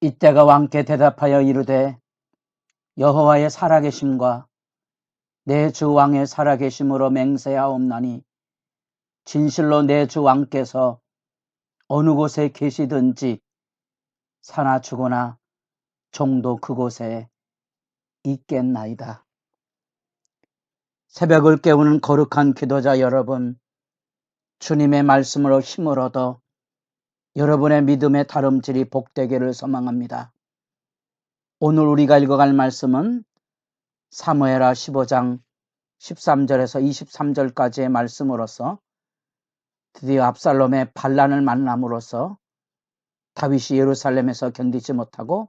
이때가 왕께 대답하여 이르되 여호와의 살아계심과 내 주 왕의 살아계심으로 맹세하옵나니 진실로 내 주 왕께서 어느 곳에 계시든지 사나 죽으나 종도 그곳에 있겠나이다. 새벽을 깨우는 거룩한 기도자 여러분, 주님의 말씀으로 힘을 얻어 여러분의 믿음의 다름질이 복되기를 소망합니다. 오늘 우리가 읽어갈 말씀은 사무에라 15장 13절에서 23절까지의 말씀으로서 드디어 압살롬의 반란을 만남으로써 다윗이 예루살렘에서 견디지 못하고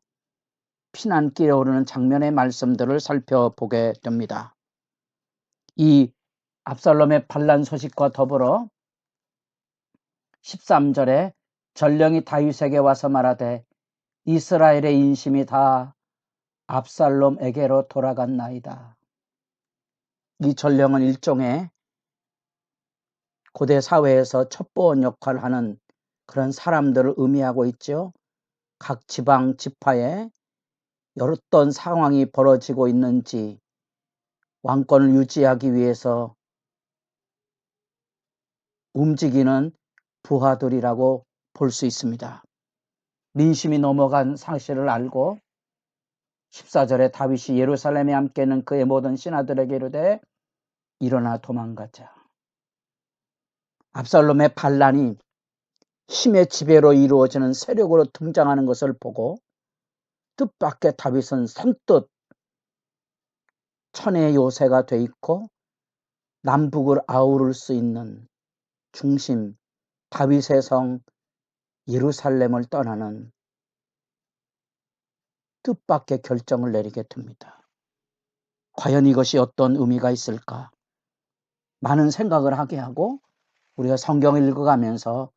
피난길에 오르는 장면의 말씀들을 살펴보게 됩니다. 이 압살롬의 반란 소식과 더불어 13절에 전령이 다윗에게 와서 말하되 이스라엘의 인심이 다 압살롬에게로 돌아갔나이다. 이 전령은 일종의 고대 사회에서 첩보원 역할을 하는 그런 사람들을 의미하고 있죠. 각 지방 지파에 어떤 상황이 벌어지고 있는지 왕권을 유지하기 위해서 움직이는 부하들이라고 볼 수 있습니다. 민심이 넘어간 사실을 알고 14절에 다윗이 예루살렘에 함께 있는 그의 모든 신하들에게 이르되 일어나 도망가자. 압살롬의 반란이 힘의 지배로 이루어지는 세력으로 등장하는 것을 보고 뜻밖의 다윗은 선뜻 천의 요새가 돼 있고 남북을 아우를 수 있는 중심 다윗의 성 예루살렘을 떠나는 뜻밖의 결정을 내리게 됩니다. 과연 이것이 어떤 의미가 있을까? 많은 생각을 하게 하고 우리가 성경을 읽어가면서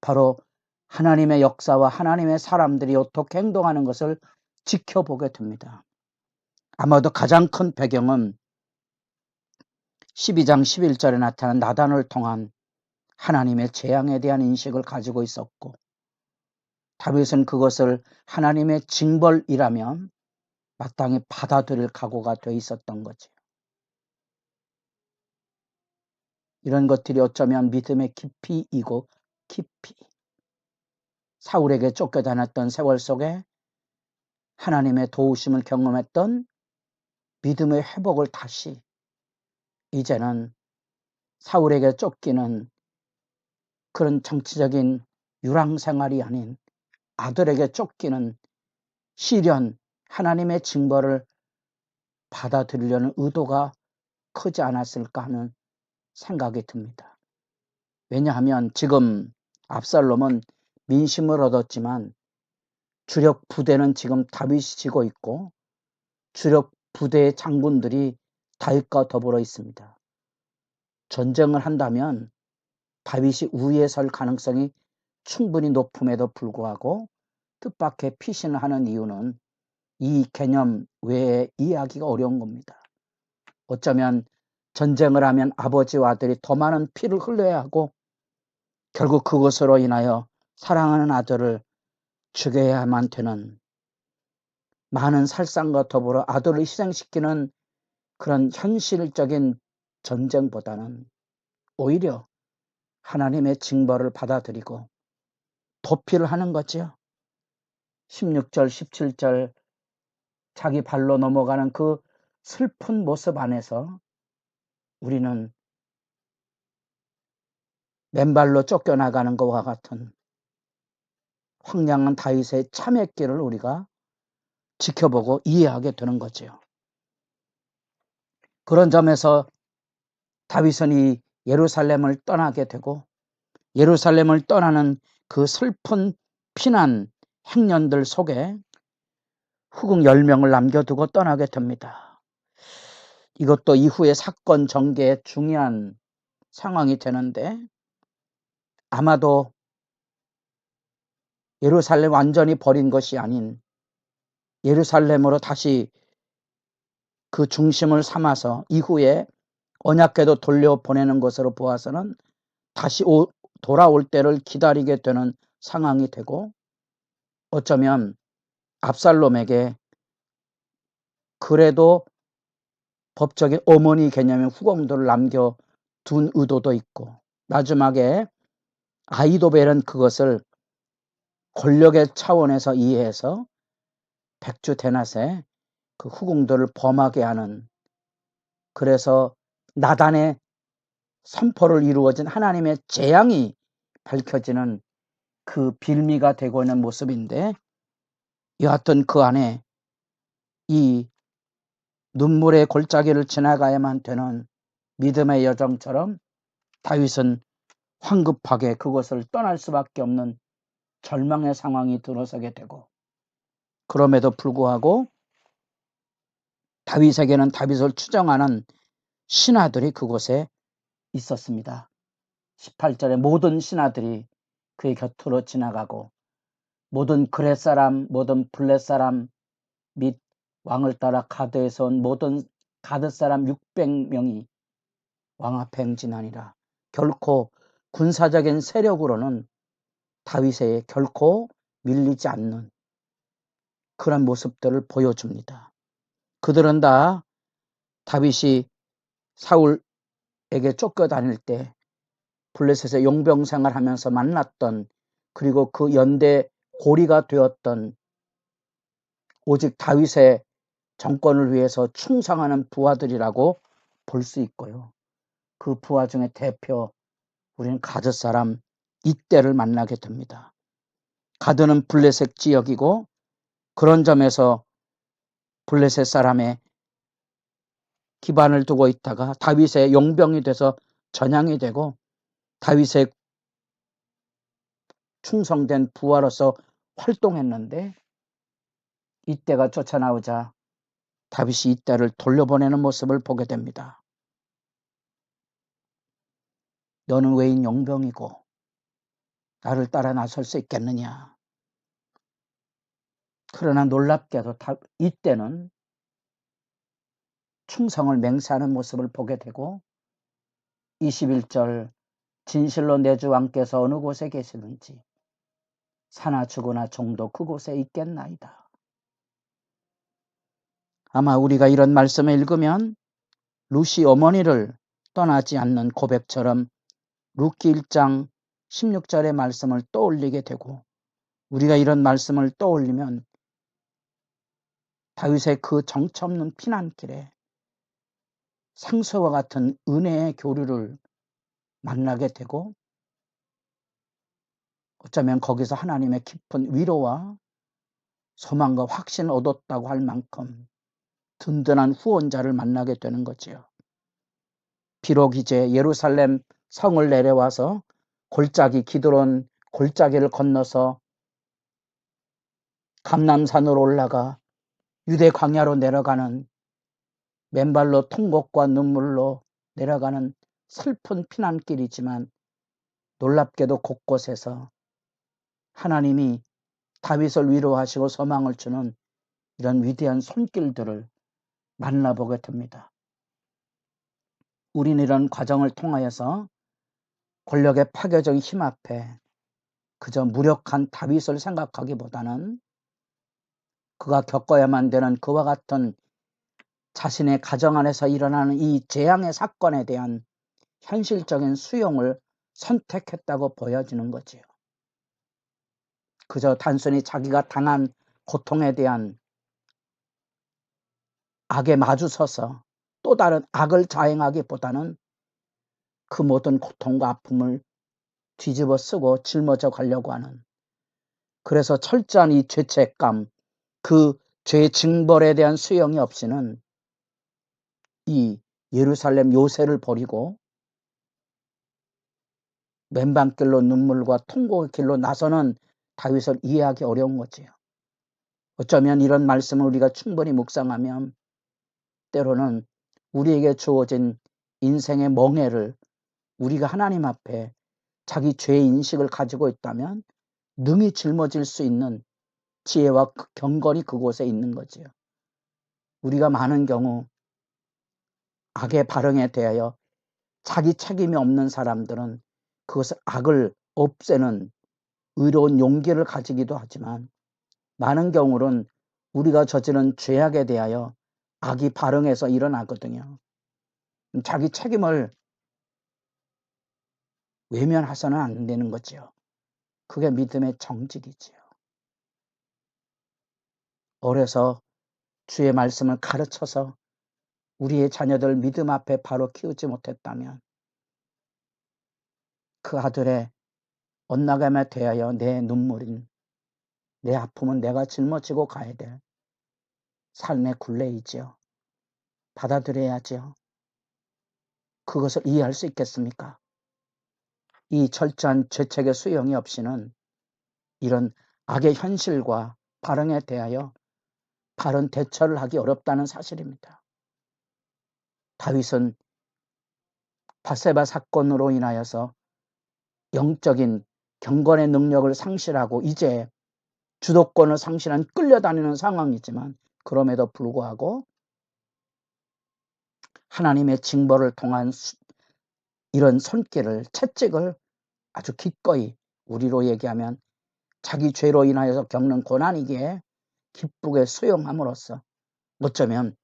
바로 하나님의 역사와 하나님의 사람들이 어떻게 행동하는 것을 지켜보게 됩니다. 아마도 가장 큰 배경은 12장 11절에 나타난 나단을 통한 하나님의 재앙에 대한 인식을 가지고 있었고 다윗은 그것을 하나님의 징벌이라면 마땅히 받아들일 각오가 돼 있었던 거죠. 이런 것들이 어쩌면 믿음의 깊이이고 깊이 사울에게 쫓겨다녔던 세월 속에 하나님의 도우심을 경험했던 믿음의 회복을 다시 이제는 사울에게 쫓기는 그런 정치적인 유랑 생활이 아닌 아들에게 쫓기는 시련 하나님의 징벌을 받아들이려는 의도가 크지 않았을까 하는 생각이 듭니다. 왜냐하면 지금 압살롬은 민심을 얻었지만 주력 부대는 지금 다윗이 지고 있고 주력 부대의 장군들이 다윗과 더불어 있습니다. 전쟁을 한다면 다윗이 우위에 설 가능성이 충분히 높음에도 불구하고 뜻밖의 피신을 하는 이유는 이 개념 외에 이해하기가 어려운 겁니다. 어쩌면 전쟁을 하면 아버지와 아들이 더 많은 피를 흘려야 하고 결국 그것으로 인하여 사랑하는 아들을 죽여야만 되는 많은 살상과 더불어 아들을 희생시키는 그런 현실적인 전쟁보다는 오히려 하나님의 징벌을 받아들이고 도피를 하는 거지요. 16절, 17절 자기 발로 넘어가는 그 슬픈 모습 안에서 우리는 맨발로 쫓겨나가는 것과 같은 황량한 다윗의 참회길을 우리가 지켜보고 이해하게 되는 거지요. 그런 점에서 다윗은 이 예루살렘을 떠나게 되고 예루살렘을 떠나는 그 슬픈 피난 행년들 속에 후궁 10명을 남겨두고 떠나게 됩니다. 이것도 이후의 사건 전개에 중요한 상황이 되는데 아마도 예루살렘 완전히 버린 것이 아닌 예루살렘으로 다시 그 중심을 삼아서 이후에 언약궤도 돌려보내는 것으로 보아서는 다시 오, 돌아올 때를 기다리게 되는 상황이 되고 어쩌면 압살롬에게 그래도 법적인 어머니 개념의 후공도를 남겨둔 의도도 있고 마지막에 아이도벨은 그것을 권력의 차원에서 이해해서 백주 대낮에 그 후궁들을 범하게 하는 그래서 나단의 선포를 이루어진 하나님의 재앙이 밝혀지는 그 빌미가 되고 있는 모습인데 여하튼 그 안에 이 눈물의 골짜기를 지나가야만 되는 믿음의 여정처럼 다윗은 황급하게 그것을 떠날 수밖에 없는 절망의 상황이 들어서게 되고 그럼에도 불구하고 다윗에게는 다윗을 추정하는 신하들이 그곳에 있었습니다. 18절에 모든 신하들이 그의 곁으로 지나가고 모든 그렛 사람, 모든 블렛 사람 및 왕을 따라 가드에서 온 모든 가드 사람 600명이 왕 앞에 행진하니라. 결코 군사적인 세력으로는 다윗에 결코 밀리지 않는 그런 모습들을 보여줍니다. 그들은 다 다윗이 사울에게 쫓겨다닐 때 블레셋의 용병 생활하면서 만났던 그리고 그 연대 고리가 되었던 오직 다윗의 정권을 위해서 충성하는 부하들이라고 볼 수 있고요. 그 부하 중에 대표 우리는 가드 사람 이때를 만나게 됩니다. 가드는 블레셋 지역이고 그런 점에서 블레셋 사람의 기반을 두고 있다가 다윗의 용병이 돼서 전향이 되고 다윗의 충성된 부하로서 활동했는데 이때가 쫓아나오자 다윗이 이때를 돌려보내는 모습을 보게 됩니다. 너는 왜인 용병이고 나를 따라 나설 수 있겠느냐? 그러나 놀랍게도 이때는 충성을 맹세하는 모습을 보게 되고 21절 진실로 내 주 왕께서 어느 곳에 계시든지 사나 죽으나 종도 그곳에 있겠나이다. 아마 우리가 이런 말씀을 읽으면 루시 어머니를 떠나지 않는 고백처럼 루키 1장 16절의 말씀을 떠올리게 되고 우리가 이런 말씀을 떠올리면 다윗의 그 정처 없는 피난길에 상서와 같은 은혜의 교류를 만나게 되고 어쩌면 거기서 하나님의 깊은 위로와 소망과 확신을 얻었다고 할 만큼 든든한 후원자를 만나게 되는 거지요. 비록 이제 예루살렘 성을 내려와서 골짜기 기드론 골짜기를 건너서 감남산으로 올라가 유대 광야로 내려가는 맨발로 통곡과 눈물로 내려가는 슬픈 피난길이지만 놀랍게도 곳곳에서 하나님이 다윗을 위로하시고 소망을 주는 이런 위대한 손길들을 만나보게 됩니다. 우리는 이런 과정을 통하여서 권력의 파괴적인 힘 앞에 그저 무력한 다윗을 생각하기보다는 그가 겪어야만 되는 그와 같은 자신의 가정 안에서 일어나는 이 재앙의 사건에 대한 현실적인 수용을 선택했다고 보여지는 거지요. 그저 단순히 자기가 당한 고통에 대한 악에 마주서서 또 다른 악을 자행하기보다는 그 모든 고통과 아픔을 뒤집어 쓰고 짊어져 가려고 하는 그래서 철저한 이 죄책감, 그 죄의 징벌에 대한 수용이 없이는 이 예루살렘 요새를 버리고 맨방길로 눈물과 통곡의 길로 나서는 다윗을 이해하기 어려운 거지요. 어쩌면 이런 말씀을 우리가 충분히 묵상하면 때로는 우리에게 주어진 인생의 멍해를 우리가 하나님 앞에 자기 죄의 인식을 가지고 있다면 능히 짊어질 수 있는 지혜와 그 경건이 그곳에 있는 거지요. 우리가 많은 경우 악의 발응에 대하여 자기 책임이 없는 사람들은 그것을 악을 없애는 의로운 용기를 가지기도 하지만 많은 경우는 우리가 저지른 죄악에 대하여 악이 발응해서 일어나거든요. 자기 책임을 외면해서는 안 되는 거죠. 그게 믿음의 정직이지요. 어려서 주의 말씀을 가르쳐서 우리의 자녀들 믿음 앞에 바로 키우지 못했다면 그 아들의 엇나감에 대하여 내 눈물인 내 아픔은 내가 짊어지고 가야 될 삶의 굴레이지요. 받아들여야지요. 그것을 이해할 수 있겠습니까? 이 철저한 죄책의 수용이 없이는 이런 악의 현실과 발응에 대하여 바른 대처를 하기 어렵다는 사실입니다. 다윗은 바세바 사건으로 인하여서 영적인 경건의 능력을 상실하고 이제 주도권을 상실한 끌려다니는 상황이지만 그럼에도 불구하고 하나님의 징벌을 통한 이런 손길을 채찍을 아주 기꺼이 우리로 얘기하면 자기 죄로 인하여서 겪는 고난이기에 기쁘게 수용함으로써 어쩌면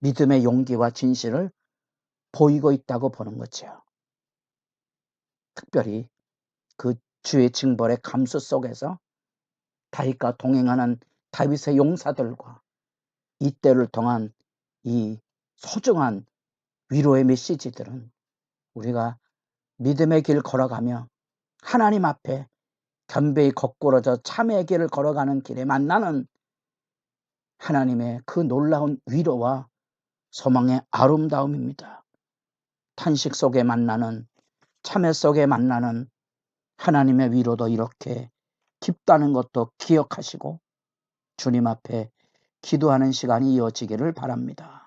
믿음의 용기와 진실을 보이고 있다고 보는 거죠. 특별히 그 주의 징벌의 감수 속에서 다윗과 동행하는 다윗의 용사들과 이때를 통한 이 소중한 위로의 메시지들은 우리가 믿음의 길 걸어가며 하나님 앞에 겸배히 거꾸러져 참의 길을 걸어가는 길에 만나는 하나님의 그 놀라운 위로와 소망의 아름다움입니다. 탄식 속에 만나는 참회 속에 만나는 하나님의 위로도 이렇게 깊다는 것도 기억하시고 주님 앞에 기도하는 시간이 이어지기를 바랍니다.